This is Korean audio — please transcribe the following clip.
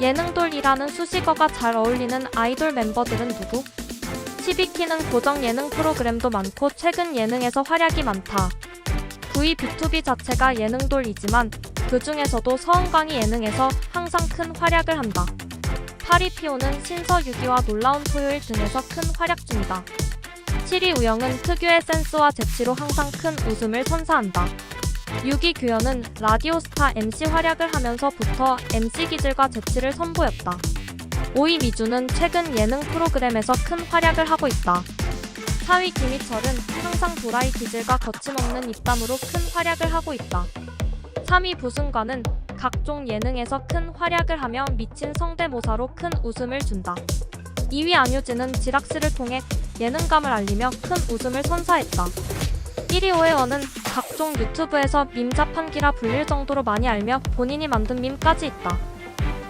예능돌이라는 수식어가 잘 어울리는 아이돌 멤버들은 누구? 12키는 고정 예능 프로그램도 많고 최근 예능에서 활약이 많다. V B2B 자체가 예능돌이지만 그 중에서도 서은광이 예능에서 항상 큰 활약을 한다. 파리피오는 신서 유기와 놀라운 토요일 등에서 큰 활약 중이다. 7위 우영은 특유의 센스와 재치로 항상 큰 웃음을 선사한다. 6위 규현은 라디오스타 MC 활약을 하면서부터 MC 기질과 재치를 선보였다. 5위 미주는 최근 예능 프로그램에서 큰 활약을 하고 있다. 4위 김희철은 항상 도라이 기질과 거침없는 입담으로 큰 활약을 하고 있다. 3위 부승관은 각종 예능에서 큰 활약을 하며 미친 성대모사로 큰 웃음을 준다. 2위 안유진은 지락실을 통해 예능감을 알리며 큰 웃음을 선사했다. 1위 오해원은 각종 유튜브에서 밈 자판기라 불릴 정도로 많이 알며 본인이 만든 밈까지 있다.